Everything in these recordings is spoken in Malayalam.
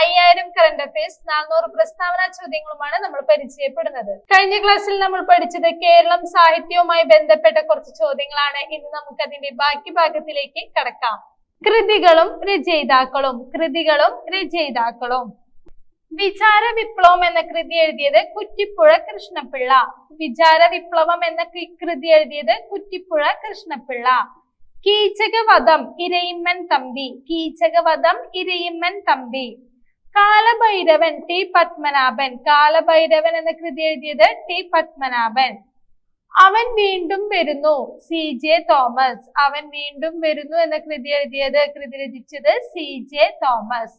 അയ്യായിരം കറണ്ട് അഫയേഴ്സ് നാനൂറ് പ്രസ്താവന ചോദ്യങ്ങളുമാണ് നമ്മൾ പരിചയപ്പെടുന്നത്. കഴിഞ്ഞ ക്ലാസ്സിൽ നമ്മൾ പഠിച്ചത് കേരളം സാഹിത്യവുമായി ബന്ധപ്പെട്ട കുറച്ച് ചോദ്യങ്ങളാണ്. ഇന്ന് നമുക്ക് അതിന്റെ ബാക്കി ഭാഗത്തിലേക്ക് കടക്കാം. കൃതികളും രചയിതാക്കളും കൃതികളും രചയിതാക്കളും. വിചാര വിപ്ലവം എന്ന കൃതി എഴുതിയത് കുറ്റിപ്പുഴ കൃഷ്ണപിള്ള. വിചാര വിപ്ലവം എന്ന കൃതി എഴുതിയത് കുറ്റിപ്പുഴ കൃഷ്ണപിള്ള. കീചകവധം ഇരയിമ്മൻ തമ്പി. കീചകവധം ഇരയിമ്മൻ തമ്പി. കാലഭൈരവൻ ടി പത്മനാഭൻ. കാലഭൈരവൻ എന്ന കൃതി എഴുതിയത് ടി പത്മനാഭൻ. അവൻ വീണ്ടും വരുന്നു സി ജെ തോമസ്. അവൻ വീണ്ടും വരുന്നു എന്ന കൃതി എഴുതിയത് കൃതി രചിച്ചത് സി ജെ തോമസ്.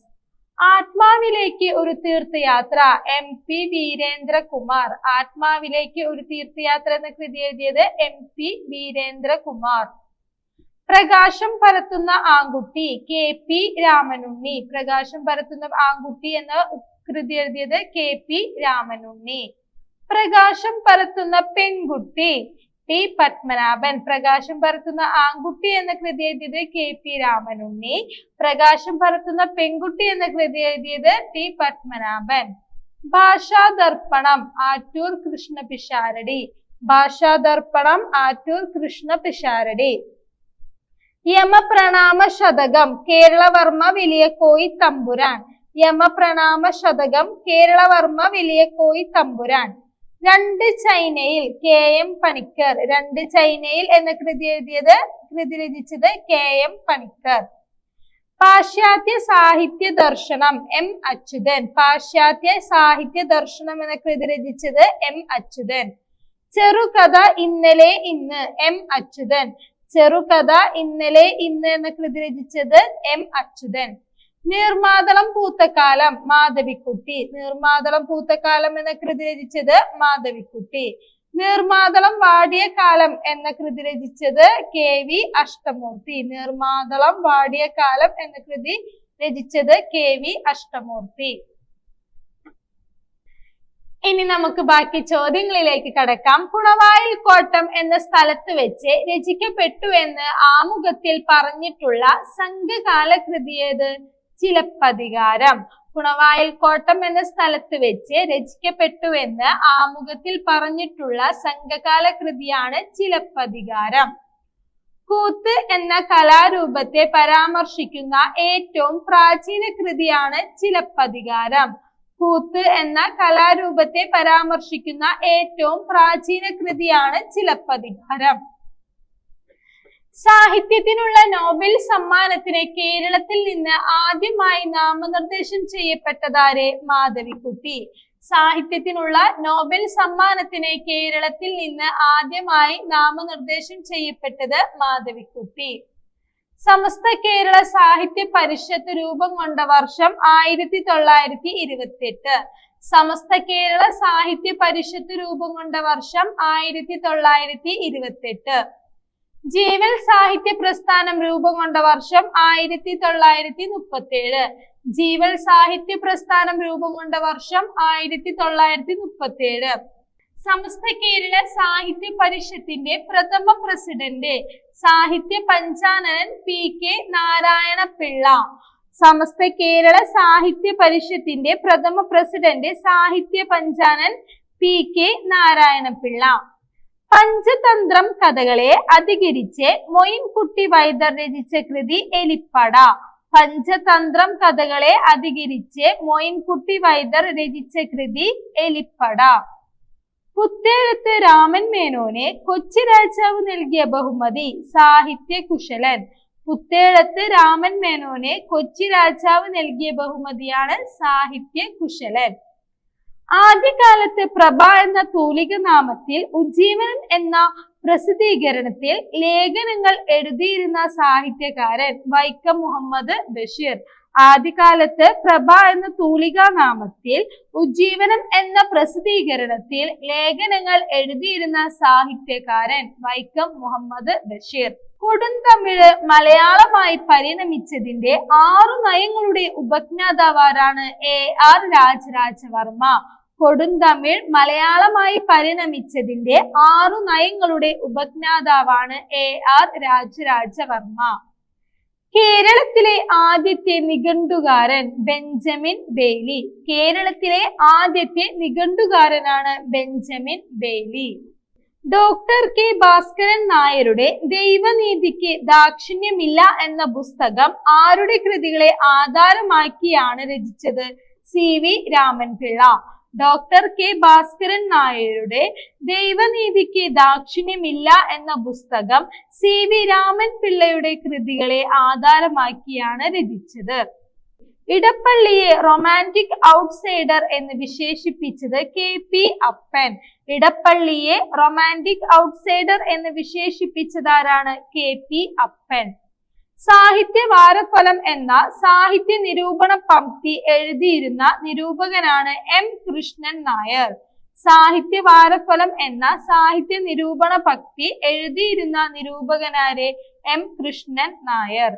ആത്മാവിലേക്ക് ഒരു തീർത്ഥയാത്ര എം പി വീരേന്ദ്രകുമാർ. ആത്മാവിലേക്ക് ഒരു തീർത്ഥയാത്ര എന്ന കൃതി എഴുതിയത് എം പി വീരേന്ദ്രകുമാർ. പ്രകാശം പരത്തുന്ന ആൺകുട്ടി കെ. പി. രാമനുണ്ണി. പ്രകാശം പരത്തുന്ന ആൺകുട്ടി എന്ന കൃതി എഴുതിയത് കെ. പി. രാമനുണ്ണി. പ്രകാശം പരത്തുന്ന പെൺകുട്ടി ടി. പത്മനാഭൻ. പ്രകാശം പരത്തുന്ന ആൺകുട്ടി എന്ന കൃതി എഴുതിയത് കെ. പി. രാമനുണ്ണി. പ്രകാശം പരത്തുന്ന പെൺകുട്ടി എന്ന കൃതി എഴുതിയത് ടി. പത്മനാഭൻ. ഭാഷാദർപ്പണം ആറ്റൂർ കൃഷ്ണ പിഷാരടി. ഭാഷാദർപ്പണം ആറ്റൂർ കൃഷ്ണ പിഷാരടി. യമപ്രണാമ ശതകം കേരളവർമ്മ വലിയ കോയി തമ്പുരാൻ. യമപ്രണാമ ശതകം കേരളവർമ്മ വലിയ കോയി തമ്പുരാൻ. രണ്ട് ചൈനയിൽ കെ എം പണിക്കർ രണ്ട് ചൈനയിൽ എന്ന കൃതി എഴുതിയത് കൃതി രചിച്ചത് കെ എം പണിക്കർ. പാശ്ചാത്യ സാഹിത്യ ദർശനം എം അച്യുതൻ. പാശ്ചാത്യ സാഹിത്യ ദർശനം എന്ന കൃതി രചിച്ചത് എം അച്യുതൻ. ചെറുകഥ ഇന്നലെ ഇന്ന് എം അച്യുതൻ. ചെറുകഥ ഇന്നലെ ഇന്ന് എന്ന കൃതി രചിച്ചത് എം അച്യുതൻ. നീർമാതളം പൂത്തക്കാലം മാധവിക്കുട്ടി. നീർമാതളം പൂത്തക്കാലം എന്ന കൃതി രചിച്ചത് മാധവിക്കുട്ടി. നീർമാതളം വാടിയ കാലം എന്ന കൃതി രചിച്ചത് കെ വി അഷ്ടമൂർത്തി. നീർമാതളം വാടിയ കാലം എന്ന കൃതി രചിച്ചത് കെ വി അഷ്ടമൂർത്തി. ഇനി നമുക്ക് ബാക്കി ചോദ്യങ്ങളിലേക്ക് കടക്കാം. കുണവായിൽ കോട്ടം എന്ന സ്ഥലത്ത് വെച്ച് രചിക്കപ്പെട്ടു എന്ന് ആമുഖത്തിൽ പറഞ്ഞിട്ടുള്ള സംഘകാല കൃതി ഏത്? ചിലപ്പതികാരം. കുണവായിൽ കോട്ടം എന്ന സ്ഥലത്ത് വെച്ച് രചിക്കപ്പെട്ടു എന്ന് ആമുഖത്തിൽ പറഞ്ഞിട്ടുള്ള സംഘകാല കൃതിയാണ് ചിലപ്പതികാരം. കൂത്ത് എന്ന കലാരൂപത്തെ പരാമർശിക്കുന്ന ഏറ്റവും പ്രാചീന കൃതിയാണ് ചിലപ്പതികാരം. കൂത്ത് എന്ന കലാരൂപത്തെ പരാമർശിക്കുന്ന ഏറ്റവും പ്രാചീന കൃതിയാണ് ചിലപ്പതികാരം സാഹിത്യത്തിനുള്ള നോബൽ സമ്മാനത്തിന് കേരളത്തിൽ നിന്ന് ആദ്യമായി നാമനിർദ്ദേശം ചെയ്യപ്പെട്ടതാരെ മാധവിക്കുട്ടി. സാഹിത്യത്തിനുള്ള നോബൽ സമ്മാനത്തിന് കേരളത്തിൽ നിന്ന് ആദ്യമായി നാമനിർദ്ദേശം ചെയ്യപ്പെട്ടത് മാധവിക്കുട്ടി. സമസ്ത കേരള സാഹിത്യ പരിഷത്ത് രൂപം കൊണ്ട വർഷം ആയിരത്തി തൊള്ളായിരത്തി ഇരുപത്തി എട്ട് സമസ്ത കേരള സാഹിത്യ പരിഷത്ത് രൂപം കൊണ്ട വർഷം ആയിരത്തി തൊള്ളായിരത്തി ഇരുപത്തി എട്ട് ജീവൽ സാഹിത്യ പ്രസ്ഥാനം രൂപം കൊണ്ട വർഷം ആയിരത്തി തൊള്ളായിരത്തി മുപ്പത്തി ഏഴ് ജീവൽ സാഹിത്യ പ്രസ്ഥാനം രൂപം കൊണ്ട വർഷം ആയിരത്തി തൊള്ളായിരത്തി മുപ്പത്തി ഏഴ് സമസ്ത കേരള സാഹിത്യ പരിഷത്തിന്റെ പ്രഥമ president Sahitya Panchananan P K Narayana Pillai Samastha Kerala Sahitya പരിഷത്തിന്റെ പ്രഥമ president Sahitya Panchananan P K Narayana Pillai Panchatantra കഥകളെ അധികരിച്ച് മൊയിൻകുട്ടി വൈദർ രചിച്ച കൃതി എലിപ്പട. പഞ്ചതന്ത്രം കഥകളെ അധികരിച്ച് മൊയിൻകുട്ടി വൈദർ രചിച്ച കൃതി എലിപ്പട. പുത്തേഴത്ത് രാമൻ മേനോനെ കൊച്ചി രാജാവ് നൽകിയ ബഹുമതി സാഹിത്യ കുശലൻ. പുത്തേഴത്ത് രാമൻ മേനോനെ കൊച്ചി രാജാവ് നൽകിയ ബഹുമതിയാണ് സാഹിത്യ കുശലൻ. ആദ്യകാലത്ത് പ്രഭ എന്ന തൂലിക നാമത്തിൽ ഉജ്ജീവനൻ എന്ന പ്രസിദ്ധീകരണത്തിൽ ലേഖനങ്ങൾ എഴുതിയിരുന്ന സാഹിത്യകാരൻ വൈക്കം മുഹമ്മദ് ബഷീർ. ആദ്യകാലത്ത് പ്രഭ എന്ന തൂലികാ നാമത്തിൽ ഉജ്ജീവനം എന്ന പ്രസിദ്ധീകരണത്തിൽ ലേഖനങ്ങൾ എഴുതിയിരുന്ന സാഹിത്യകാരൻ വൈക്കം മുഹമ്മദ് ബഷീർ. കൊടുന്തമിഴ് മലയാളമായി പരിണമിച്ചതിന്റെ ആറു നയങ്ങളുടെ ഉപജ്ഞാതാവാരാണ് എ ആർ രാജരാജവർമ്മ. കൊടുന്തമിഴ് മലയാളമായി പരിണമിച്ചതിന്റെ ആറു നയങ്ങളുടെ ഉപജ്ഞാതാവാണ് എ ആർ രാജരാജവർമ്മ. കേരളത്തിലെ ആദ്യത്തെ നിഘണ്ടുകാരൻ ബെഞ്ചമിൻ ബെയ്ലി. കേരളത്തിലെ ആദ്യത്തെ നിഘണ്ടുകാരനാണ് Benjamin Bailey. Doctor K Bhaskaran നായരുടെ ദൈവനീതിക്ക് ദാക്ഷിണ്യമില്ല എന്ന പുസ്തകം ആരുടെ കൃതികളെ ആധാരമാക്കിയാണ് രചിച്ചത്? C V Ramanpillai. Doctor K Bhaskaran നായരുടെ ദൈവനീതിക്ക് ദാക്ഷിണ്യമില്ല എന്ന പുസ്തകം സി വി രാമൻ പിള്ളയുടെ കൃതികളെ ആധാരമാക്കിയാണ് രചിച്ചത്. ഇടപ്പള്ളിയെ റൊമാന്റിക് ഔട്ട്സൈഡർ എന്ന് വിശേഷിപ്പിച്ചത് കെ പി അപ്പൻ. ഇടപ്പള്ളിയെ റൊമാന്റിക് ഔട്ട്സൈഡർ എന്ന് വിശേഷിപ്പിച്ചതാരാണ് കെ പി അപ്പൻ? സാഹിത്യ വാരഫലം എന്ന സാഹിത്യ നിരൂപണ പംക്തി എഴുതിയിരുന്ന നിരൂപകനാണ് എം കൃഷ്ണൻ നായർ. സാഹിത്യ വാരഫലം എന്ന സാഹിത്യ നിരൂപണ പക്തി എഴുതിയിരുന്ന നിരൂപകനാരെ എം കൃഷ്ണൻ നായർ.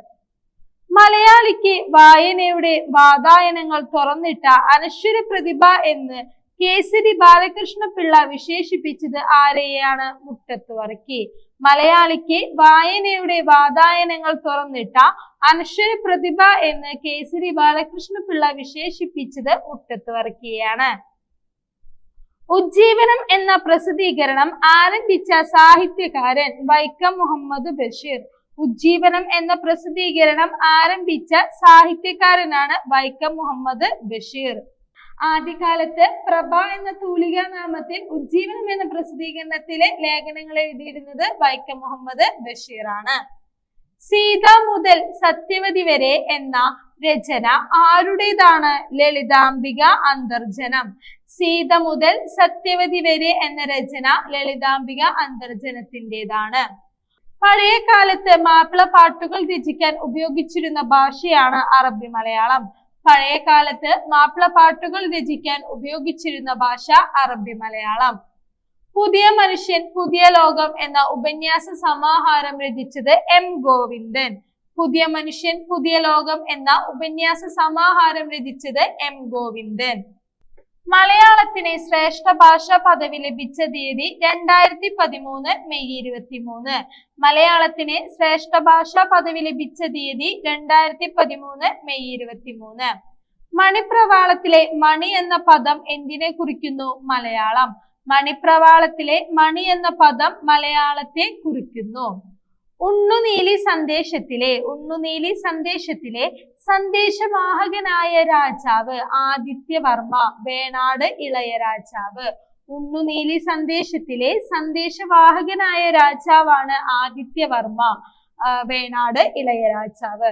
മലയാളിക്ക് വായനയുടെ വാതായനങ്ങൾ തുറന്നിട്ട അനശ്വര പ്രതിഭ എന്ന് കേസരി ബാലകൃഷ്ണ പിള്ള വിശേഷിപ്പിച്ചത് ആരെയാണ്? മുട്ടത്ത് വർക്കി മലയാളിക്ക് വായനയുടെ വാതായനങ്ങൾ തുറന്നിട്ട അനശ്വര പ്രതിഭ എന്ന് കേസരി ബാലകൃഷ്ണ പിള്ള വിശേഷിപ്പിച്ചത് മുട്ടത്ത് വർക്കിയാണ് ഉജ്ജീവനം എന്ന പ്രസിദ്ധീകരണം ആരംഭിച്ച സാഹിത്യകാരൻ വൈക്കം മുഹമ്മദ് ബഷീർ. ഉജ്ജീവനം എന്ന പ്രസിദ്ധീകരണം ആരംഭിച്ച സാഹിത്യകാരനാണ് വൈക്കം മുഹമ്മദ് ബഷീർ. ആദ്യകാലത്ത് പ്രഭ എന്ന തൂലിക നാമത്തിൽ ഉജ്ജീവനം എന്ന പ്രസിദ്ധീകരണത്തിലെ ലേഖനങ്ങൾ എഴുതിയിരുന്നത് വൈക്കം മുഹമ്മദ് ബഷീറാണ്. സീത മുതൽ സത്യവതി വരെ എന്ന രചന ആരുടേതാണ്? ലളിതാംബിക അന്തർജനം. സീത മുതൽ സത്യവതി വരെ എന്ന രചന ലളിതാംബിക അന്തർജനത്തിന്റെതാണ്. പഴയ കാലത്ത് മാപ്പിള പാട്ടുകൾ രചിക്കാൻ ഉപയോഗിച്ചിരുന്ന ഭാഷയാണ് അറബി മലയാളം. പഴയ കാലത്ത് മാപ്പിള പാട്ടുകൾ രചിക്കാൻ ഉപയോഗിച്ചിരുന്ന ഭാഷ അറബി മലയാളം. പുതിയ മനുഷ്യൻ പുതിയ ലോകം എന്ന ഉപന്യാസ സമാഹാരം രചിച്ചത് എം ഗോവിന്ദൻ. പുതിയ മനുഷ്യൻ പുതിയ ലോകം എന്ന ഉപന്യാസ സമാഹാരം രചിച്ചത് എം ഗോവിന്ദൻ. മലയാളത്തിന് ശ്രേഷ്ഠ ഭാഷ പദവി ലഭിച്ച തീയതി രണ്ടായിരത്തി പതിമൂന്ന് മെയ് ഇരുപത്തി മൂന്ന് മലയാളത്തിന് ശ്രേഷ്ഠ ഭാഷ പദവി ലഭിച്ച തീയതി രണ്ടായിരത്തി പതിമൂന്ന് മെയ് ഇരുപത്തി മൂന്ന് മണിപ്രവാളത്തിലെ മണി എന്ന പദം എന്തിനെ കുറിക്കുന്നു? മലയാളം. മണിപ്രവാളത്തിലെ മണി എന്ന പദം മലയാളത്തെ കുറിക്കുന്നു. ഉണ്ണുനീലി സന്ദേശത്തിലെ ഉണ്ണുനീലി സന്ദേശത്തിലെ സന്ദേശവാഹകനായ രാജാവ് ആദിത്യവർമ്മ വേണാട് ഇളയ രാജാവ്. ഉണ്ണുനീലി സന്ദേശത്തിലെ സന്ദേശവാഹകനായ രാജാവാണ് ആദിത്യവർമ്മ വേണാട് ഇളയ രാജാവ്.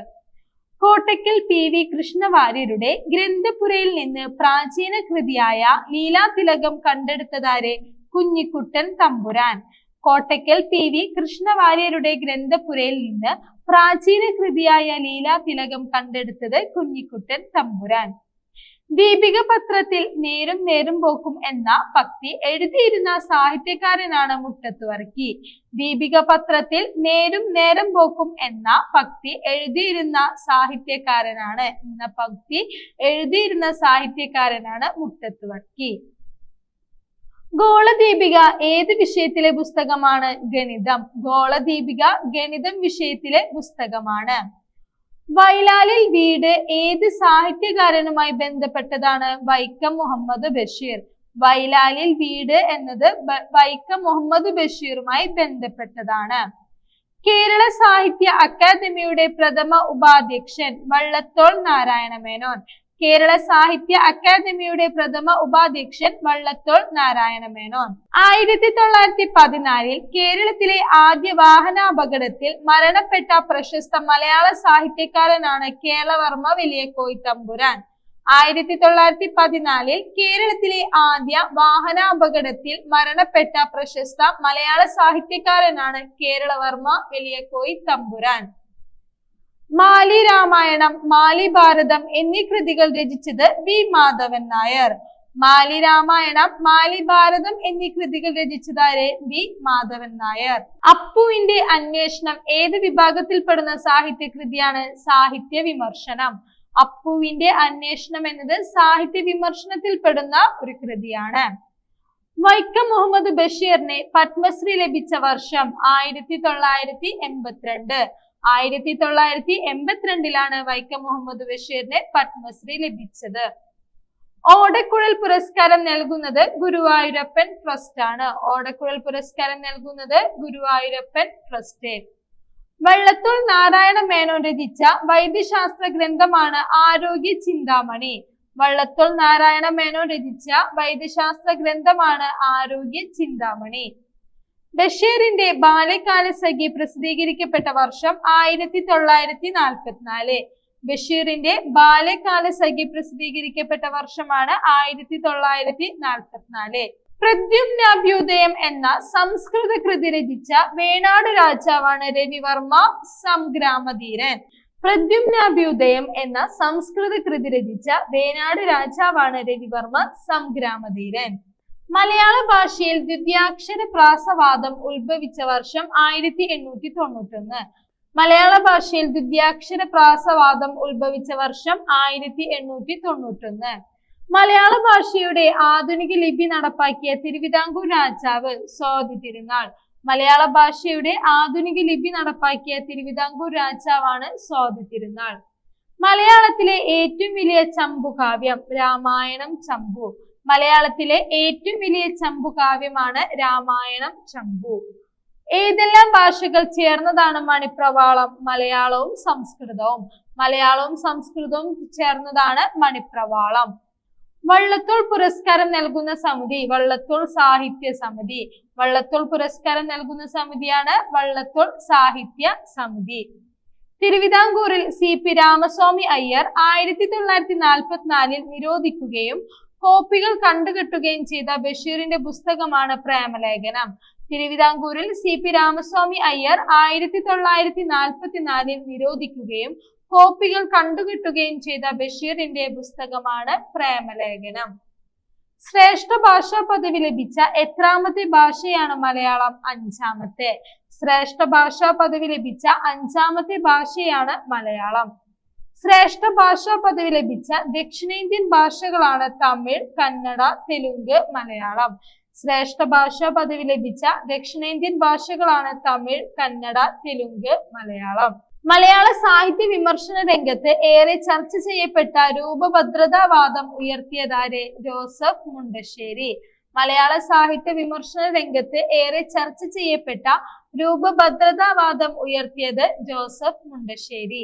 കോട്ടയ്ക്കൽ പി വി കൃഷ്ണവാര്യരുടെ ഗ്രന്ഥപുരയിൽ നിന്ന് പ്രാചീന കൃതിയായ ലീലാതിലകം കണ്ടെടുത്തതാരെ കുഞ്ഞിക്കുട്ടൻ തമ്പുരാൻ. കോട്ടയ്ക്കൽ പി വി കൃഷ്ണവാര്യരുടെ ഗ്രന്ഥപുരയിൽ നിന്ന് പ്രാചീന കൃതിയായ ലീലാതിലകം കണ്ടെടുത്തത് കുഞ്ഞിക്കുട്ടൻ തമ്പുരാൻ. ദീപിക പത്രത്തിൽ നേരും നേരും പോക്കും എന്ന പക്തി എഴുതിയിരുന്ന സാഹിത്യകാരനാണ് മുട്ടത്ത് വർക്കി ദീപിക പത്രത്തിൽ നേരും നേരം പോക്കും എന്ന പക്തി എഴുതിയിരുന്ന സാഹിത്യകാരനാണ്. എന്ന പക്തി എഴുതിയിരുന്ന സാഹിത്യകാരനാണ് മുട്ടത്ത് വർക്കി ഗോളദീപിക ഏത് വിഷയത്തിലെ പുസ്തകമാണ് ഗണിതം? ഗോളദീപിക ഗണിതം വിഷയത്തിലെ പുസ്തകമാണ്. വയലാലിൽ വീട് ഏത് സാഹിത്യകാരനുമായി ബന്ധപ്പെട്ടതാണ്? വൈക്കം മുഹമ്മദ് ബഷീർ. വയലാലിൽ വീട് എന്നത് വൈക്കം മുഹമ്മദ് ബഷീറുമായി ബന്ധപ്പെട്ടതാണ്. കേരള സാഹിത്യ അക്കാദമിയുടെ പ്രഥമ ഉപാധ്യക്ഷൻ വള്ളത്തോൾ നാരായണ മേനോൻ കേരള സാഹിത്യ അക്കാദമിയുടെ പ്രഥമ ഉപാധ്യക്ഷൻ വള്ളത്തോൾ നാരായണ മേനോൻ ആയിരത്തി തൊള്ളായിരത്തി പതിനാലിൽ കേരളത്തിലെ ആദ്യ വാഹനാപകടത്തിൽ മരണപ്പെട്ട പ്രശസ്ത മലയാള സാഹിത്യകാരനാണ് കേരളവർമ്മ വലിയക്കോയി തമ്പുരാൻ. ആയിരത്തി തൊള്ളായിരത്തി പതിനാലിൽ കേരളത്തിലെ ആദ്യ വാഹനാപകടത്തിൽ മരണപ്പെട്ട പ്രശസ്ത മലയാള സാഹിത്യകാരനാണ് കേരളവർമ്മ വലിയക്കോയി തമ്പുരാൻ. മാലി രാമായണം മാലി ഭാരതം എന്നീ കൃതികൾ രചിച്ചത് വി മാധവൻ നായർ. മാലി രാമായണം മാലി ഭാരതം എന്നീ കൃതികൾ രചിച്ചതാരെ വി മാധവൻ നായർ. അപ്പുവിന്റെ അന്വേഷണം ഏത് വിഭാഗത്തിൽപ്പെടുന്ന സാഹിത്യ കൃതിയാണ് സാഹിത്യ വിമർശനം. അപ്പുവിന്റെ അന്വേഷണം എന്നത് സാഹിത്യ വിമർശനത്തിൽപ്പെടുന്ന ഒരു കൃതിയാണ്. വൈക്കം മുഹമ്മദ് ബഷീറിനെ പത്മശ്രീ ലഭിച്ച വർഷം ആയിരത്തി തൊള്ളായിരത്തി എൺപത്തിരണ്ട്. ആയിരത്തി തൊള്ളായിരത്തി എൺപത്തിരണ്ടിലാണ് വൈക്കം മുഹമ്മദ് ബഷീറിന് പത്മശ്രീ ലഭിച്ചത്. ഓടക്കുഴൽ പുരസ്കാരം നൽകുന്നത് ഗുരുവായൂരപ്പൻ ട്രസ്റ്റ് ആണ്. ഓടക്കുഴൽ പുരസ്കാരം നൽകുന്നത് ഗുരുവായൂരപ്പൻ ട്രസ്റ്റ്. വള്ളത്തോൾ നാരായണ മേനോൻ രചിച്ച വൈദ്യശാസ്ത്ര ഗ്രന്ഥമാണ് ആരോഗ്യ ചിന്താമണി. വള്ളത്തോൾ നാരായണ മേനോൻ രചിച്ച വൈദ്യശാസ്ത്ര ഗ്രന്ഥമാണ് ആരോഗ്യ ചിന്താമണി. ബഷീറിന്റെ ബാല്യകാല സഖി പ്രസിദ്ധീകരിക്കപ്പെട്ട വർഷം ആയിരത്തി തൊള്ളായിരത്തി നാൽപ്പത്തിനാല് ബഷീറിന്റെ ബാല്യകാല സഖി പ്രസിദ്ധീകരിക്കപ്പെട്ട വർഷമാണ് ആയിരത്തി തൊള്ളായിരത്തി നാൽപ്പത്തിനാല് പ്രദ്യുമ്നാഭ്യുദയം എന്ന സംസ്കൃത കൃതി രചിച്ച വേണാട് രാജാവാണ് രവിവർമ്മ സംഗ്രാമധീരൻ. പ്രദ്യുമ്നാഭ്യുദയം എന്ന സംസ്കൃത കൃതി രചിച്ച വേണാട് രാജാവാണ് രവിവർമ്മ സംഗ്രാമധീരൻ. മലയാള ഭാഷയിൽ ദ്വിത്യാക്ഷര പ്രാസവാദം ഉത്ഭവിച്ച വർഷം ആയിരത്തി എണ്ണൂറ്റി തൊണ്ണൂറ്റൊന്ന്. മലയാള ഭാഷയിൽ ദ്വിത്യാക്ഷര പ്രാസവാദം ഉത്ഭവിച്ച വർഷം ആയിരത്തി എണ്ണൂറ്റി തൊണ്ണൂറ്റൊന്ന്. മലയാള ഭാഷയുടെ ആധുനിക ലിപി നടപ്പാക്കിയ തിരുവിതാംകൂർ രാജാവ് സ്വാതി തിരുനാൾ. മലയാള ഭാഷയുടെ ആധുനിക ലിപി നടപ്പാക്കിയ തിരുവിതാംകൂർ രാജാവാണ് സ്വാതി തിരുനാൾ. മലയാളത്തിലെ ഏറ്റവും വലിയ ചമ്പു കാവ്യം രാമായണം ചമ്പു. മലയാളത്തിലെ ഏറ്റവും വലിയ ചമ്പു കാവ്യമാണ് രാമായണം ചമ്പു. ഏതെല്ലാം ഭാഷകൾ ചേർന്നതാണ് മണിപ്രവാളം? മലയാളവും സംസ്കൃതവും. മലയാളവും സംസ്കൃതവും ചേർന്നതാണ് മണിപ്രവാളം. വള്ളത്തോൾ പുരസ്കാരം നൽകുന്ന സമിതി വള്ളത്തോൾ സാഹിത്യ സമിതി. വള്ളത്തോൾ പുരസ്കാരം നൽകുന്ന സമിതിയാണ് വള്ളത്തോൾ സാഹിത്യ സമിതി. തിരുവിതാംകൂറിൽ സി പി രാമസ്വാമി അയ്യർ ആയിരത്തി തൊള്ളായിരത്തി നാൽപ്പത്തിനാലിൽ നിരോധിക്കുകയും കോപ്പികൾ കണ്ടുകെട്ടുകയും ചെയ്ത ബഷീറിന്റെ പുസ്തകമാണ് പ്രേമലേഖനം. തിരുവിതാംകൂറിൽ സി പി രാമസ്വാമി അയ്യർ ആയിരത്തി തൊള്ളായിരത്തി നാൽപ്പത്തിനാലിൽ നിരോധിക്കുകയും കോപ്പികൾ കണ്ടുകിട്ടുകയും ചെയ്ത ബഷീറിന്റെ പുസ്തകമാണ് പ്രേമലേഖനം. ശ്രേഷ്ഠ ഭാഷാ പദവി ലഭിച്ച എത്രാമത്തെ ഭാഷയാണ് മലയാളം അഞ്ചാമത്തെ. ശ്രേഷ്ഠ ഭാഷാ പദവി ലഭിച്ച അഞ്ചാമത്തെ ഭാഷയാണ് മലയാളം. ശ്രേഷ്ഠ ഭാഷാ പദവി ലഭിച്ച ദക്ഷിണേന്ത്യൻ ഭാഷകളാണ് തമിഴ് കന്നഡ തെലുങ്ക് മലയാളം. ശ്രേഷ്ഠ ഭാഷാ പദവി ലഭിച്ച ദക്ഷിണേന്ത്യൻ ഭാഷകളാണ് തമിഴ് കന്നഡ തെലുങ്ക് മലയാളം. മലയാള സാഹിത്യ വിമർശന രംഗത്ത് ഏറെ ചർച്ച ചെയ്യപ്പെട്ട രൂപഭദ്രതാവാദം ഉയർത്തിയതാരെ ജോസഫ് മുണ്ടശ്ശേരി. മലയാള സാഹിത്യ വിമർശന രംഗത്ത് ഏറെ ചർച്ച ചെയ്യപ്പെട്ട രൂപഭദ്രതാവാദം ഉയർത്തിയത് ജോസഫ് മുണ്ടശ്ശേരി.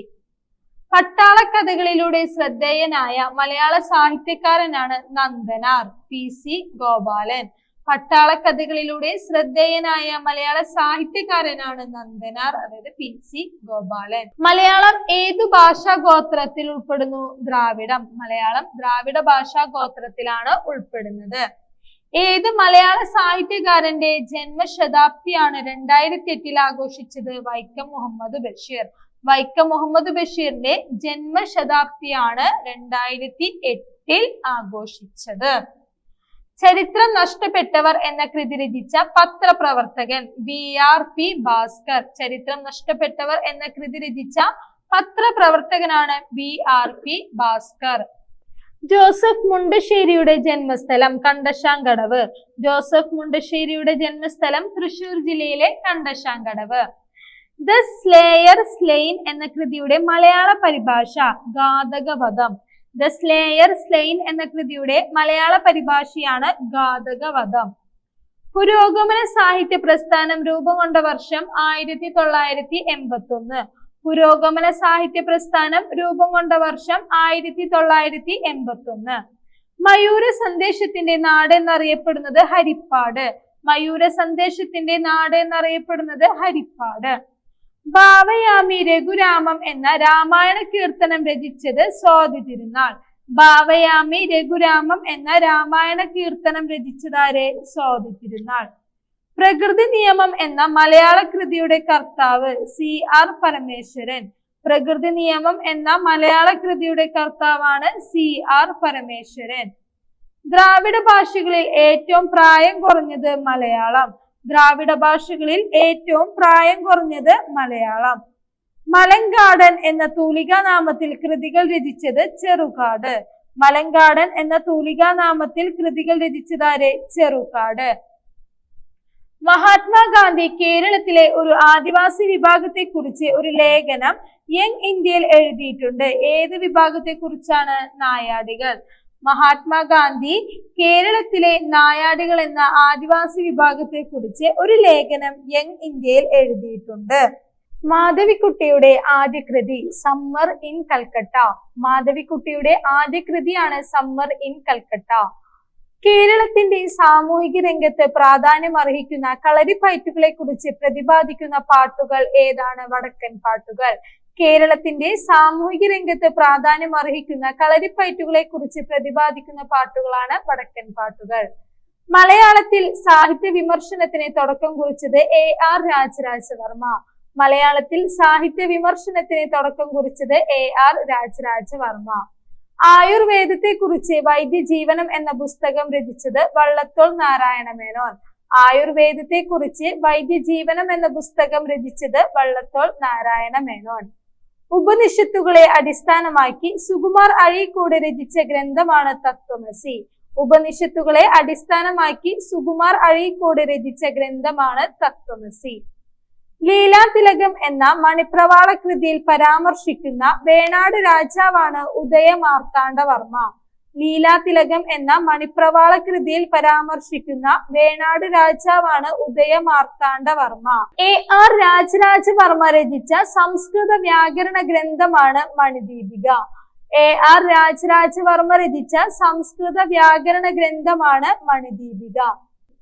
പട്ടാള കഥകളിലൂടെ ശ്രദ്ധേയനായ മലയാള സാഹിത്യകാരനാണ് നന്ദനാർ പി സി ഗോപാലൻ. പട്ടാളക്കഥകളിലൂടെ ശ്രദ്ധേയനായ മലയാള സാഹിത്യകാരനാണ് നന്ദനാർ അതായത് പി സി ഗോപാലൻ. മലയാളം ഏതു ഭാഷാ ഗോത്രത്തിൽ ഉൾപ്പെടുന്നു? ദ്രാവിഡം. മലയാളം ദ്രാവിഡ ഭാഷാ ഗോത്രത്തിലാണ് ഉൾപ്പെടുന്നത്. ഏത് മലയാള സാഹിത്യകാരന്റെ ജന്മശതാബ്ദിയാണ് രണ്ടായിരത്തി എട്ടിൽ ആഘോഷിച്ചത്? വൈക്കം മുഹമ്മദ് ബഷീർ. വൈക്കം മുഹമ്മദ് ബഷീറിന്റെ ജന്മശതാബ്ദിയാണ് രണ്ടായിരത്തി എട്ടിൽ ആഘോഷിച്ചത്. ചരിത്രം നഷ്ടപ്പെട്ടവർ എന്ന കൃതി രചിച്ച പത്രപ്രവർത്തകൻ V R P Bhaskar Charithram നഷ്ടപ്പെട്ടവർ എന്ന കൃതി രചിച്ച പത്രപ്രവർത്തകനാണ് V R P Bhaskar. Joseph മുണ്ടശ്ശേരിയുടെ ജന്മസ്ഥലം കണ്ടശാങ്കടവ്. ജോസഫ് മുണ്ടശ്ശേരിയുടെ ജന്മസ്ഥലം തൃശൂർ ജില്ലയിലെ കണ്ടശാങ്കടവ്. ദ സ്ലേയർ സ്ലെയിൻ എന്ന കൃതിയുടെ മലയാള പരിഭാഷ ഘാതകവധം. ദ സ്ലേയർ സ്ലെയിൻ എന്ന കൃതിയുടെ മലയാള പരിഭാഷയാണ് ഘാതകവധം. പുരോഗമന സാഹിത്യ പ്രസ്ഥാനം രൂപം കൊണ്ട വർഷം ആയിരത്തി തൊള്ളായിരത്തി എൺപത്തി ഒന്ന് പുരോഗമന സാഹിത്യ പ്രസ്ഥാനം രൂപം കൊണ്ട വർഷം ആയിരത്തി തൊള്ളായിരത്തി എൺപത്തി ഒന്ന് മയൂര സന്ദേശത്തിന്റെ നാട് എന്നറിയപ്പെടുന്നത് ഹരിപ്പാട്. മയൂര സന്ദേശത്തിന്റെ നാട് എന്നറിയപ്പെടുന്നത് ഹരിപ്പാട്. ഭാവയാമി രഘുരാമം എന്ന രാമായണ കീർത്തനം രചിച്ചത് സ്വാതി തിരുനാൾ. ഭാവയാമി രഘുരാമം എന്ന രാമായണ കീർത്തനം രചിച്ചതാരെ? സ്വാതി തിരുനാൾ. പ്രകൃതി നിയമം എന്ന മലയാള കൃതിയുടെ കർത്താവ് സി ആർ പരമേശ്വരൻ. പ്രകൃതി നിയമം എന്ന മലയാള കൃതിയുടെ കർത്താവാണ് സി ആർ പരമേശ്വരൻ. ദ്രാവിഡ ഭാഷകളിൽ ഏറ്റവും പ്രായം കുറഞ്ഞത് മലയാളം. ദ്രാവിഡ ഭാഷകളിൽ ഏറ്റവും പ്രായം കുറഞ്ഞത് മലയാളം. മലങ്കാടൻ എന്ന തൂലികാ നാമത്തിൽ കൃതികൾ രചിച്ചത് ചെറുകാട്. മലങ്കാടൻ എന്ന തൂലികാ നാമത്തിൽ കൃതികൾ രചിച്ചതാരെ ചെറുകാട്. മഹാത്മാഗാന്ധി കേരളത്തിലെ ഒരു ആദിവാസി വിഭാഗത്തെ കുറിച്ച് ഒരു ലേഖനം യങ് ഇന്ത്യയിൽ എഴുതിയിട്ടുണ്ട്. ഏത് വിഭാഗത്തെ കുറിച്ചാണ് നായാടികൾ? മഹാത്മാഗാന്ധി കേരളത്തിലെ നായാടികൾ എന്ന ആദിവാസി വിഭാഗത്തെ കുറിച്ച് ഒരു ലേഖനം യങ് ഇന്ത്യയിൽ എഴുതിയിട്ടുണ്ട്. മാധവിക്കുട്ടിയുടെ ആദ്യ കൃതി സമ്മർ ഇൻ കൽക്കട്ട. മാധവിക്കുട്ടിയുടെ ആദ്യ കൃതിയാണ് സമ്മർ ഇൻ കൽക്കട്ട. കേരളത്തിന്റെ സാമൂഹിക രംഗത്ത് പ്രാധാന്യം അർഹിക്കുന്ന കളരിപ്പയറ്റുകളെ കുറിച്ച് പ്രതിപാദിക്കുന്ന പാട്ടുകൾ ഏതാണ്? വടക്കൻ പാട്ടുകൾ. കേരളത്തിന്റെ സാമൂഹിക രംഗത്ത് പ്രാധാന്യം അർഹിക്കുന്ന കളരിപ്പയറ്റുകളെ കുറിച്ച് പ്രതിപാദിക്കുന്ന പാട്ടുകളാണ് വടക്കൻ പാട്ടുകൾ. മലയാളത്തിൽ സാഹിത്യ വിമർശനത്തിന് തുടക്കം കുറിച്ചത് എ ആർ രാജരാജവർമ്മ. മലയാളത്തിൽ സാഹിത്യ വിമർശനത്തിന് തുടക്കം കുറിച്ചത് എ ആർ രാജരാജവർമ്മ. ആയുർവേദത്തെ കുറിച്ച് വൈദ്യജീവനം എന്ന പുസ്തകം രചിച്ചത് വള്ളത്തോൾ നാരായണ മേനോൻ ആയുർവേദത്തെ കുറിച്ച് വൈദ്യജീവനം എന്ന പുസ്തകം രചിച്ചത് വള്ളത്തോൾ നാരായണ മേനോൻ ഉപനിഷത്തുകളെ അടിസ്ഥാനമാക്കി സുകുമാർ അഴീക്കോട് രചിച്ച ഗ്രന്ഥമാണ് തത്വമസി. ഉപനിഷത്തുകളെ അടിസ്ഥാനമാക്കി സുകുമാർ അഴീക്കോട് രചിച്ച ഗ്രന്ഥമാണ് തത്വമസി. ലീലാതിലകം എന്ന മണിപ്രവാള കൃതിയിൽ പരാമർശിക്കുന്ന വേണാട് രാജാവാണ് ഉദയമാർത്താണ്ഡവർമ്മ. ലീലാതിലകം എന്ന മണിപ്രവാള കൃതിയിൽ പരാമർശിക്കുന്ന വേണാട് രാജാവാണ് ഉദയമാർത്താണ്ഡവർമ്മ. എ. ആർ. രാജരാജവർമ്മ രചിച്ച സംസ്കൃത വ്യാകരണ ഗ്രന്ഥമാണ് മണിദീപിക. എ. ആർ. രാജരാജവർമ്മ രചിച്ച സംസ്കൃത വ്യാകരണ ഗ്രന്ഥമാണ് മണിദീപിക.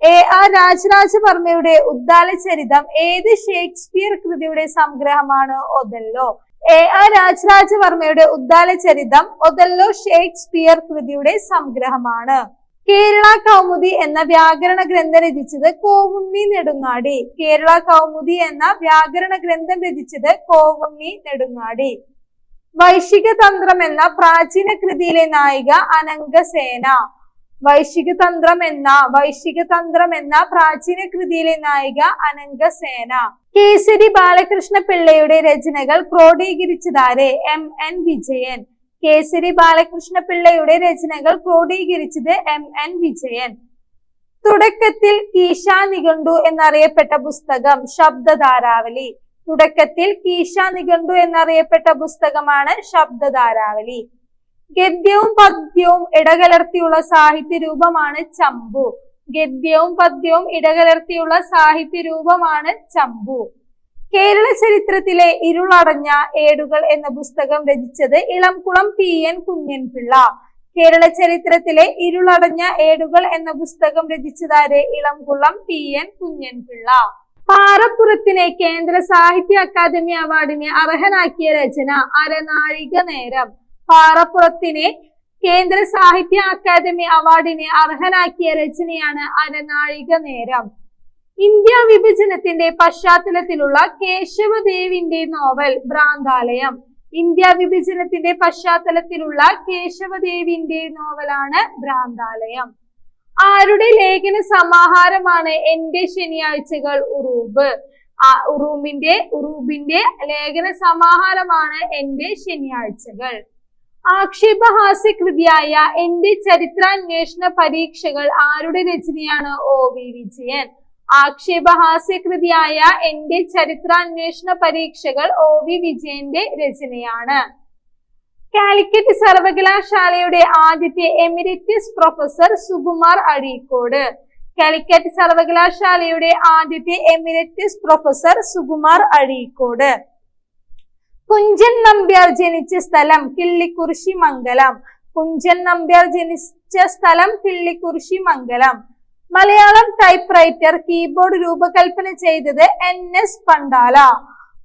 എ. ആർ. രാജരാജവർമ്മയുടെ ഉദ്ദാല ചരിതം ഏത് ഷേക്സ്പിയർ കൃതിയുടെ സംഗ്രഹമാണ് ഒതല്ലോ? എ ആർ രാജരാജവർമ്മയുടെ ഉദ്ദാല ചരിതം ഒതല്ലോ ഷേക്സ്പിയർ കൃതിയുടെ സംഗ്രഹമാണ്. കേരള കൗമുദി എന്ന വ്യാകരണ ഗ്രന്ഥം രചിച്ചത് കോവുണ്ണി നെടുങ്ങാടി. കേരള കൗമുദി എന്ന വ്യാകരണ ഗ്രന്ഥം രചിച്ചത് കോവുണ്ണി നെടുങ്ങാടി. വൈശിക തന്ത്രം എന്ന പ്രാചീന കൃതിയിലെ നായിക അനങ്കസേന വൈശിക തന്ത്രം എന്ന വൈശിക തന്ത്രം എന്ന പ്രാചീന കൃതിയിലെ നായിക അനങ്കസേന കേസരി ബാലകൃഷ്ണ പിള്ളയുടെ രചനകൾ ക്രോഡീകരിച്ചതാരെ? M N Vijayan. Kesari Balakrishna പിള്ളയുടെ രചനകൾ ക്രോഡീകരിച്ചത് എം എൻ വിജയൻ. തുടക്കത്തിൽ കീശ നിഘണ്ടു എന്നറിയപ്പെട്ട പുസ്തകം ശബ്ദധാരാവലി. തുടക്കത്തിൽ കീശ നിഘണ്ടു എന്നറിയപ്പെട്ട പുസ്തകമാണ് ശബ്ദധാരാവലി. ഗദ്യവും പദ്യവും ഇടകലർത്തിയുള്ള സാഹിത്യ രൂപമാണ് ചമ്പു. ഗദ്യവും പദ്യവും ഇടകലർത്തിയുള്ള സാഹിത്യ രൂപമാണ് ചമ്പു. കേരള ചരിത്രത്തിലെ ഇരുളടഞ്ഞ ഏടുകൾ എന്ന പുസ്തകം രചിച്ചത് ഇളംകുളം പി എൻ കുഞ്ഞൻപിള്ള. കേരള ചരിത്രത്തിലെ ഇരുളടഞ്ഞ ഏടുകൾ എന്ന പുസ്തകം രചിച്ചതാര് ഇളംകുളം പി എൻ കുഞ്ഞൻപിള്ള. പാറപ്പുറത്തിനെ കേന്ദ്ര സാഹിത്യ അക്കാദമി അവാർഡിനെ അർഹനാക്കിയ രചന അരനാഴിക നേരം. പാറപ്പുറത്തിനെ കേന്ദ്ര സാഹിത്യ അക്കാദമി അവാർഡിന് അർഹനാക്കിയ രചനയാണ് അരനാഴിക നേരം. ഇന്ത്യ വിഭജനത്തിന്റെ പശ്ചാത്തലത്തിലുള്ള കേശവദേവിന്റെ നോവൽ ഭ്രാന്താലയം. ഇന്ത്യ വിഭജനത്തിന്റെ പശ്ചാത്തലത്തിലുള്ള കേശവദേവിന്റെ നോവലാണ് ഭ്രാന്താലയം. ആരുടെ ലേഖന സമാഹാരമാണ് എന്റെ ശനിയാഴ്ചകൾ ഉറൂബ്? ഉറൂബിന്റെ ഉറൂബിന്റെ ലേഖന സമാഹാരമാണ് എന്റെ ശനിയാഴ്ചകൾ. ആക്ഷേപഹാസ്യ കൃതിയായ എന്റെ ചരിത്രാന്വേഷണ പരീക്ഷകൾ ആരുടെ രചനയാണ് ഒ വി വിജയൻ? ആക്ഷേപഹാസ്യ കൃതിയായ എന്റെ ചരിത്രാന്വേഷണ പരീക്ഷകൾ ഒ വി വിജയന്റെ രചനയാണ്. കാലിക്കറ്റ് സർവകലാശാലയുടെ ആദ്യത്തെ എമിരിറ്റിസ് പ്രൊഫസർ സുകുമാർ അഴീക്കോട്. കാലിക്കറ്റ് സർവകലാശാലയുടെ ആദ്യത്തെ എമിരിറ്റിസ് പ്രൊഫസർ സുകുമാർ അഴീക്കോട്. കുഞ്ചൻ നമ്പ്യാർ ജനിച്ച സ്ഥലം കിള്ളിക്കുറിശി മംഗലം. കുഞ്ചൻ നമ്പ്യാർ ജനിച്ച സ്ഥലം Killikkurissi Mangalam. Malayalam typewriter keyboard രൂപകൽപ്പന ചെയ്തത് N S Pandala.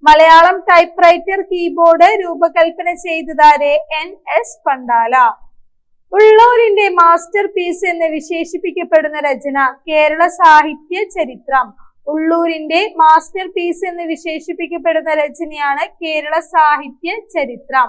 Malayalam typewriter keyboard രൂപകൽപ്പന ചെയ്തതാരെ എൻ എസ് പണ്ടാല. ഉള്ളൂരിന്റെ മാസ്റ്റർ പീസ് എന്ന് വിശേഷിപ്പിക്കപ്പെടുന്ന രചന കേരള സാഹിത്യ ചരിത്രം. ഉള്ളൂരിന്റെ മാസ്റ്റർ പീസ് എന്ന് വിശേഷിപ്പിക്കപ്പെടുന്ന രചനയാണ് കേരള സാഹിത്യ ചരിത്രം.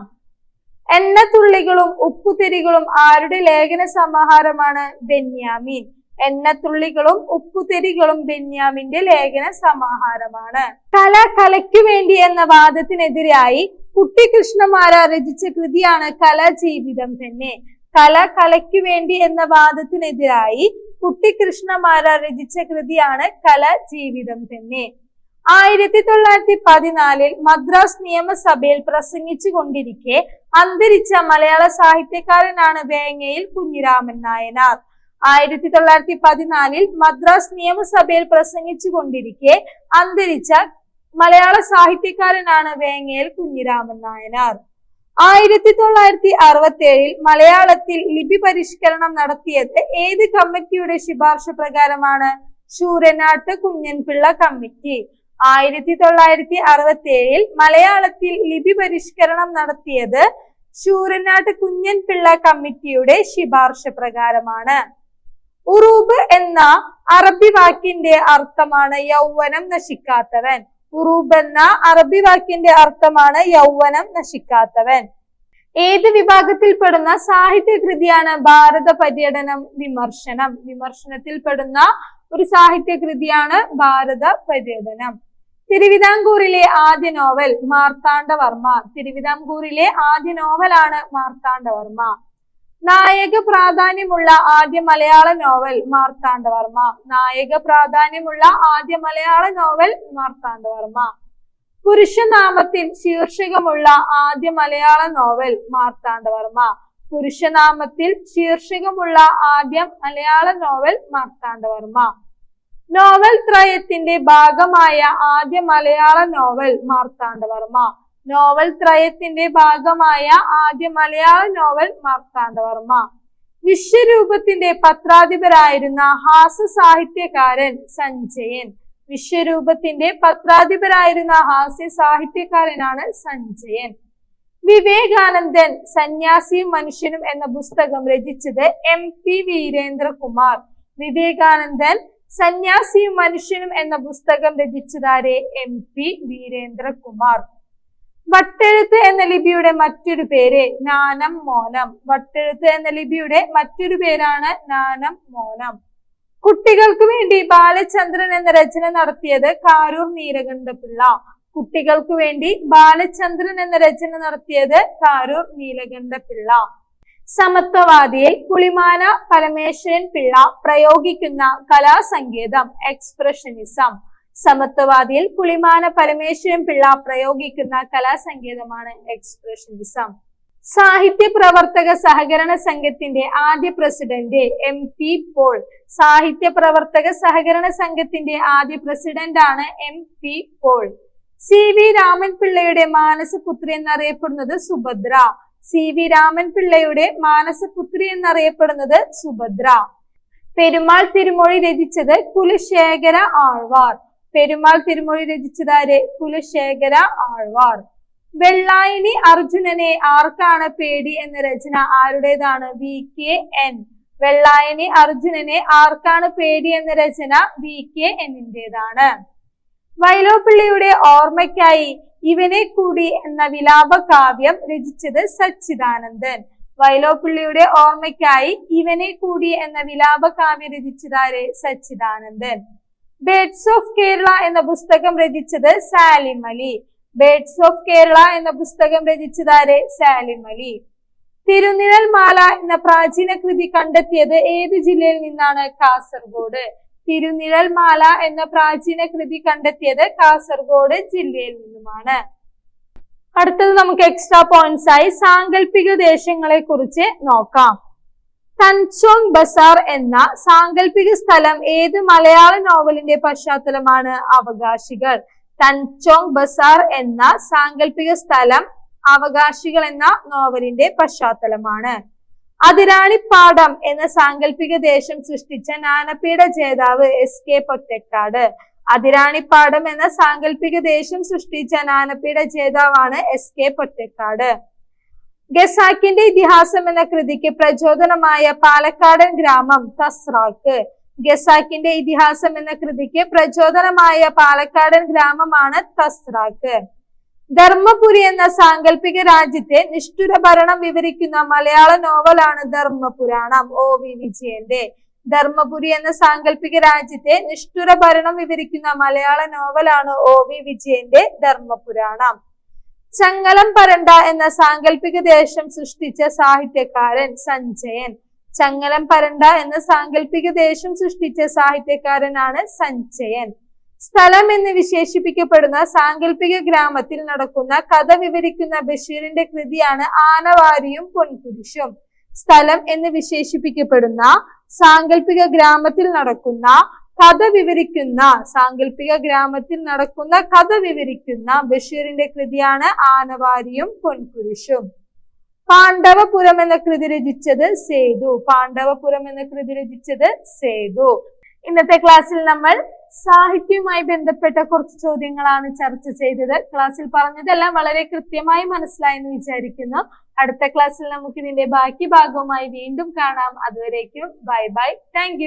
എണ്ണത്തുള്ളികളും ഉപ്പുതിരികളും ആരുടെ ലേഖന സമാഹാരമാണ് ബെന്യാമീൻ? എണ്ണത്തുള്ളികളും ഉപ്പുതെരികളും ബെന്യാമിന്റെ ലേഖന സമാഹാരമാണ്. കല കലയ്ക്കു വേണ്ടി എന്ന വാദത്തിനെതിരായി കുട്ടികൃഷ്ണമാര രചിച്ച കൃതിയാണ് കലാജീവിതം തന്നെ. കല കലയ്ക്കു വേണ്ടി എന്ന വാദത്തിനെതിരായി കുട്ടികൃഷ്ണമാര രചിച്ച കൃതിയാണ് കല ജീവിതം തന്നെ. ആയിരത്തി തൊള്ളായിരത്തി പതിനാലിൽ മദ്രാസ് നിയമസഭയിൽ പ്രസംഗിച്ചു കൊണ്ടിരിക്കെ അന്തരിച്ച മലയാള സാഹിത്യകാരനാണ് വേങ്ങയിൽ കുഞ്ഞിരാമൻ നായനാർ. ആയിരത്തി തൊള്ളായിരത്തി പതിനാലിൽ മദ്രാസ് നിയമസഭയിൽ പ്രസംഗിച്ചു കൊണ്ടിരിക്കെ അന്തരിച്ച മലയാള സാഹിത്യകാരനാണ് വേങ്ങയിൽ കുഞ്ഞിരാമൻ നായനാർ. ആയിരത്തി തൊള്ളായിരത്തി അറുപത്തി ഏഴിൽ മലയാളത്തിൽ ലിപി പരിഷ്കരണം നടത്തിയത് ഏത് കമ്മിറ്റിയുടെ ശുപാർശ പ്രകാരമാണ്? ശൂരനാട്ട് കുഞ്ഞൻപിള്ള കമ്മിറ്റി. ആയിരത്തി തൊള്ളായിരത്തി അറുപത്തി ഏഴിൽ മലയാളത്തിൽ ലിപി പരിഷ്കരണം നടത്തിയത് ശൂരനാട്ട് കുഞ്ഞൻപിള്ള കമ്മിറ്റിയുടെ ശുപാർശ പ്രകാരമാണ്. ഉറൂബ് എന്ന അറബി വാക്കിന്റെ അർത്ഥമാണ് യൗവനം നശിക്കാത്തവൻ. ഉറൂബ് എന്ന അറബി വാക്കിന്റെ അർത്ഥമാണ് യൗവനം നശിക്കാത്തവൻ. ഏത് വിഭാഗത്തിൽപ്പെടുന്ന സാഹിത്യകൃതിയാണ് ഭാരത പര്യടനം വിമർശനം? വിമർശനത്തിൽപ്പെടുന്ന ഒരു സാഹിത്യ കൃതിയാണ് ഭാരത പര്യടനം. തിരുവിതാംകൂറിലെ ആദ്യ നോവൽ മാർത്താണ്ഡവർമ്മ. തിരുവിതാംകൂറിലെ ആദ്യ നോവലാണ് മാർത്താണ്ഡവർമ്മ. നായക പ്രാധാന്യമുള്ള ആദ്യ മലയാള നോവൽ മാർത്താണ്ഡവർമ്മ. നായക പ്രാധാന്യമുള്ള ആദ്യ മലയാള നോവൽ മാർത്താണ്ഡവർമ്മ. പുരുഷനാമത്തിൽ ശീർഷകമുള്ള ആദ്യ മലയാള നോവൽ മാർത്താണ്ഡവർമ്മ. പുരുഷനാമത്തിൽ ശീർഷകമുള്ള ആദ്യ മലയാള നോവൽ മാർത്താണ്ഡവർമ്മ. നോവൽ ത്രയത്തിന്റെ ഭാഗമായ ആദ്യ മലയാള നോവൽ മാർത്താണ്ഡവർമ്മ. നോവൽ ത്രയത്തിന്റെ ഭാഗമായ ആദ്യ മലയാള നോവൽ മാർത്താണ്ഡവർമ്മ. വിശ്വരൂപത്തിന്റെ പത്രാധിപരായിരുന്ന ഹാസ്യ സാഹിത്യകാരൻ സഞ്ജയൻ. വിശ്വരൂപത്തിന്റെ പത്രാധിപരായിരുന്ന ഹാസ്യ സാഹിത്യകാരനാണ് സഞ്ജയൻ. വിവേകാനന്ദൻ സന്യാസിയും മനുഷ്യനും എന്ന പുസ്തകം രചിച്ചത് എം പി വീരേന്ദ്രകുമാർ. വിവേകാനന്ദൻ സന്യാസിയും മനുഷ്യനും എന്ന പുസ്തകം രചിച്ചതാരെ എം പി വീരേന്ദ്രകുമാർ. വട്ടെഴുത്ത് എന്ന ലിപിയുടെ മറ്റൊരു പേര് നാനം മോനം. വട്ടെഴുത്ത് എന്ന ലിപിയുടെ മറ്റൊരു പേരാണ് നാനം മോനം. കുട്ടികൾക്ക് വേണ്ടി ബാലചന്ദ്രൻ എന്ന രചന നടത്തിയത് കാരൂർ നീലകണ്ഠപിള്ള. കുട്ടികൾക്ക് വേണ്ടി ബാലചന്ദ്രൻ എന്ന രചന നടത്തിയത് കാരൂർ നീലകണ്ഠപിള്ള. സമത്വവാദിയിൽ പുളിമാന പരമേശ്വരൻ പിള്ള പ്രയോഗിക്കുന്ന കലാസങ്കേതം എക്സ്പ്രഷനിസം. സമത്വവാദിയിൽ പുളിമാന പരമേശ്വരൻ പിള്ള പ്രയോഗിക്കുന്ന കലാസങ്കേതമാണ് എക്സ്പ്രഷനിസം സാഹിത്യ പ്രവർത്തക സഹകരണ സംഘത്തിന്റെ ആദ്യ പ്രസിഡന്റ് എം പി പോൾ. സാഹിത്യ പ്രവർത്തക സഹകരണ സംഘത്തിന്റെ ആദ്യ പ്രസിഡന്റ് ആണ് M P Paul. C V Raman പിള്ളയുടെ മാനസപുത്രി എന്നറിയപ്പെടുന്നത് സുഭദ്ര. സി വി രാമൻ പിള്ളയുടെ മാനസപുത്രി എന്നറിയപ്പെടുന്നത് സുഭദ്ര. പെരുമാൾ തിരുമൊഴി രചിച്ചത് കുലശേഖര ആഴ്വാർ. പെരുമാൾ തിരുമൊഴി രചിച്ചതാര് കുലശേഖര ആഴ്വാർ. വെള്ളായണി അർജുനനെ ആർക്കാണ് പേടി എന്ന രചന ആരുടേതാണ്? വി. കെ. എൻ. വെള്ളായണി അർജുനനെ ആർക്കാണ് പേടി എന്ന രചന വി. കെ. എന്നിന്റേതാണ്. വൈലോപ്പിള്ളിയുടെ ഓർമ്മയ്ക്കായി ഇവനെ കൂടി എന്ന വിലാപ കാവ്യം രചിച്ചത് സച്ചിദാനന്ദൻ. വൈലോപ്പിള്ളിയുടെ ഓർമ്മയ്ക്കായി ഇവനെ കൂടി എന്ന വിലാപ കാവ്യം രചിച്ചതാരെ സച്ചിദാനന്ദൻ. ബേഡ്സ് ഓഫ് കേരള എന്ന പുസ്തകം രചിച്ചത് സാലിം അലി ബേഡ്സ് ഓഫ് കേരള എന്ന പുസ്തകം രചിച്ചതാരെ സാലിം അലി തിരുനിഴൽ മാല എന്ന പ്രാചീന കൃതി കണ്ടെത്തിയത് ഏത് ജില്ലയിൽ നിന്നാണ്? കാസർഗോഡ്. തിരുനിഴൽ മാല എന്ന പ്രാചീന കൃതി കണ്ടെത്തിയത് കാസർഗോഡ് ജില്ലയിൽ നിന്നുമാണ്. അടുത്തത് നമുക്ക് എക്സ്ട്രാ പോയിന്റ്സ് ആയി സാങ്കല്പിക ദേശങ്ങളെ കുറിച്ച് നോക്കാം. തൻചോങ് ബസാർ എന്ന സാങ്കല്പിക സ്ഥലം ഏത് മലയാള നോവലിന്റെ പശ്ചാത്തലമാണ്? അവകാശികൾ. തൻചോങ് ബസാർ എന്ന സാങ്കല്പിക സ്ഥലം അവകാശികൾ എന്ന നോവലിന്റെ പശ്ചാത്തലമാണ്. അതിരാണിപ്പാടം എന്ന സാങ്കല്പിക ദേശം സൃഷ്ടിച്ച ജ്ഞാനപീഠ ജേതാവ് എസ് കെ പൊറ്റക്കാട്. അതിരാണിപ്പാടം എന്ന സാങ്കല്പിക ദേശം സൃഷ്ടിച്ച ജ്ഞാനപീഠ ജേതാവാണ് എസ് കെ പൊറ്റക്കാട്. ഗസാക്കിന്റെ ഇതിഹാസം എന്ന കൃതിക്ക് പ്രചോദനമായ പാലക്കാടൻ ഗ്രാമം തസ്രാക്ക് ഗസാക്കിന്റെ ഇതിഹാസം എന്ന കൃതിക്ക് പ്രചോദനമായ പാലക്കാടൻ ഗ്രാമമാണ് തസ്രാക്ക്. ധർമ്മപുരി എന്ന സാങ്കല്പിക രാജ്യത്തെ നിഷ്ഠുര ഭരണം വിവരിക്കുന്ന മലയാള നോവലാണ് ധർമ്മപുരാണം. ഒ വി വിജയന്റെ. ധർമ്മപുരി എന്ന സാങ്കല്പിക രാജ്യത്തെ നിഷ്ഠുര ഭരണം വിവരിക്കുന്ന മലയാള നോവലാണ് ഒ വി വിജയന്റെ ധർമ്മപുരാണം. ചങ്ങലം പരണ്ട എന്ന സാങ്കല്പിക ദേശം സൃഷ്ടിച്ച സാഹിത്യകാരൻ സഞ്ജയൻ. ചങ്ങലം പരണ്ട എന്ന സാങ്കല്പിക ദേശം സൃഷ്ടിച്ച സാഹിത്യകാരനാണ് സഞ്ജയൻ. സ്ഥലം എന്ന് വിശേഷിപ്പിക്കപ്പെടുന്ന സാങ്കല്പിക ഗ്രാമത്തിൽ നടക്കുന്ന കഥ വിവരിക്കുന്ന ബഷീറിന്റെ കൃതിയാണ് ആനവാരിയും പൊൻകുരിശും. സ്ഥലം എന്ന് വിശേഷിപ്പിക്കപ്പെടുന്ന സാങ്കല്പിക ഗ്രാമത്തിൽ നടക്കുന്ന കഥ വിവരിക്കുന്ന സാങ്കല്പിക ഗ്രാമത്തിൽ നടക്കുന്ന കഥ വിവരിക്കുന്ന ബഷീറിന്റെ കൃതിയാണ് ആനവാരിയും പൊൻകുരിശും. പാണ്ഡവപുരം എന്ന കൃതി രചിച്ചത് സേതു. പാണ്ഡവപുരം എന്ന കൃതി രചിച്ചത് സേതു. ഇന്നത്തെ ക്ലാസ്സിൽ നമ്മൾ സാഹിത്യവുമായി ബന്ധപ്പെട്ട കുറച്ച് ചോദ്യങ്ങളാണ് ചർച്ച ചെയ്തത്. ക്ലാസ്സിൽ പറഞ്ഞതെല്ലാം വളരെ കൃത്യമായി മനസ്സിലായെന്ന് വിചാരിക്കുന്നു. അടുത്ത ക്ലാസ്സിൽ നമുക്ക് ഇതിന്റെ ബാക്കി ഭാഗവുമായി വീണ്ടും കാണാം. അതുവരേക്കും ബൈ ബൈ. താങ്ക്